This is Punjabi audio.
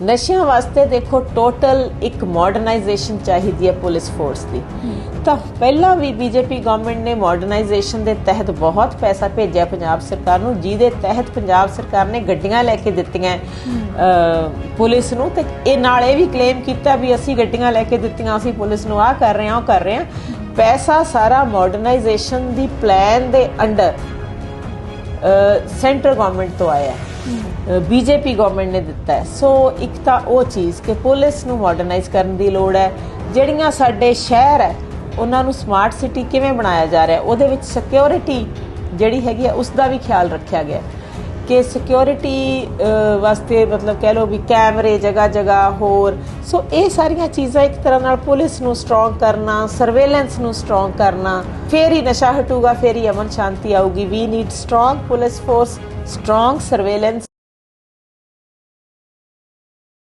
ਨਸ਼ਿਆਂ ਵਾਸਤੇ ਦੇਖੋ ਟੋਟਲ ਇੱਕ ਮਾਡਰਨਾਈਜੇਸ਼ਨ ਚਾਹੀਦੀ ਹੈ ਪੁਲਿਸ ਫੋਰਸ ਦੀ। ਤਾਂ ਪਹਿਲਾਂ ਵੀ ਬੀਜੇਪੀ ਗਵਰਨਮੈਂਟ ਨੇ ਮਾਡਰਨਾਈਜੇਸ਼ਨ ਦੇ ਤਹਿਤ ਬਹੁਤ ਪੈਸਾ ਭੇਜਿਆ ਪੰਜਾਬ ਸਰਕਾਰ ਨੂੰ, ਜਿਹਦੇ ਤਹਿਤ ਪੰਜਾਬ ਸਰਕਾਰ ਨੇ ਗੱਡੀਆਂ ਲੈ ਕੇ ਦਿੱਤੀਆਂ ਪੁਲਿਸ ਨੂੰ। ਤੇ ਇਹ ਨਾਲ ਇਹ ਵੀ ਕਲੇਮ ਕੀਤਾ ਵੀ ਅਸੀਂ ਗੱਡੀਆਂ ਲੈ ਕੇ ਦਿੱਤੀਆਂ, ਅਸੀਂ ਪੁਲਿਸ ਨੂੰ ਆਹ ਕਰ ਰਹੇ ਹਾਂ, ਉਹ ਕਰ ਰਹੇ ਹਾਂ। ਪੈਸਾ ਸਾਰਾ ਮਾਡਰਨਾਈਜੇਸ਼ਨ ਦੀ ਪਲਾਨ ਦੇ ਅੰਡਰ ਸੈਂਟਰ ਗਵਰਨਮੈਂਟ ਤੋਂ ਆਇਆ। ਹੈ ਬੀਜੇਪੀ ਗਵਰਨਮੈਂਟ ਨੇ ਦਿੱਤਾ ਹੈ। ਸੋ ਇੱਕ ਤਾਂ ਉਹ ਚੀਜ਼ ਕਿ ਪੁਲਿਸ ਨੂੰ ਮਾਡਰਨਾਈਜ਼ ਕਰਨ ਦੀ ਲੋੜ ਹੈ। ਜਿਹੜੀਆਂ ਸਾਡੇ ਸ਼ਹਿਰ ਹੈ, ਉਹਨਾਂ ਨੂੰ ਸਮਾਰਟ ਸਿਟੀ ਕਿਵੇਂ ਬਣਾਇਆ ਜਾ ਰਿਹਾ ਉਹਦੇ ਵਿੱਚ ਸਿਕਿਉਰਿਟੀ ਜਿਹੜੀ ਹੈਗੀ ਹੈ ਉਸ ਦਾ ਵੀ ਖਿਆਲ ਰੱਖਿਆ ਗਿਆ ਕਿ ਸਿਕਿਉਰਿਟੀ ਵਾਸਤੇ ਮਤਲਬ ਕਹਿ ਲਓ ਵੀ ਕੈਮਰੇ, ਜਗ੍ਹਾ ਜਗ੍ਹਾ, ਹੋਰ। ਸੋ ਇਹ ਸਾਰੀਆਂ ਚੀਜ਼ਾਂ ਇੱਕ ਤਰ੍ਹਾਂ ਨਾਲ ਪੁਲਿਸ ਨੂੰ ਸਟਰੋਂਗ ਕਰਨਾ ਸਰਵੇਲੈਂਸ ਨੂੰ ਸਟਰੋਂਗ ਕਰਨਾ। ਫੇਰ ਹੀ ਨਸ਼ਾ ਹਟੂਗਾ, ਫੇਰ ਹੀ ਅਮਨ ਸ਼ਾਂਤੀ ਆਊਗੀ। We need strong police force strong surveillance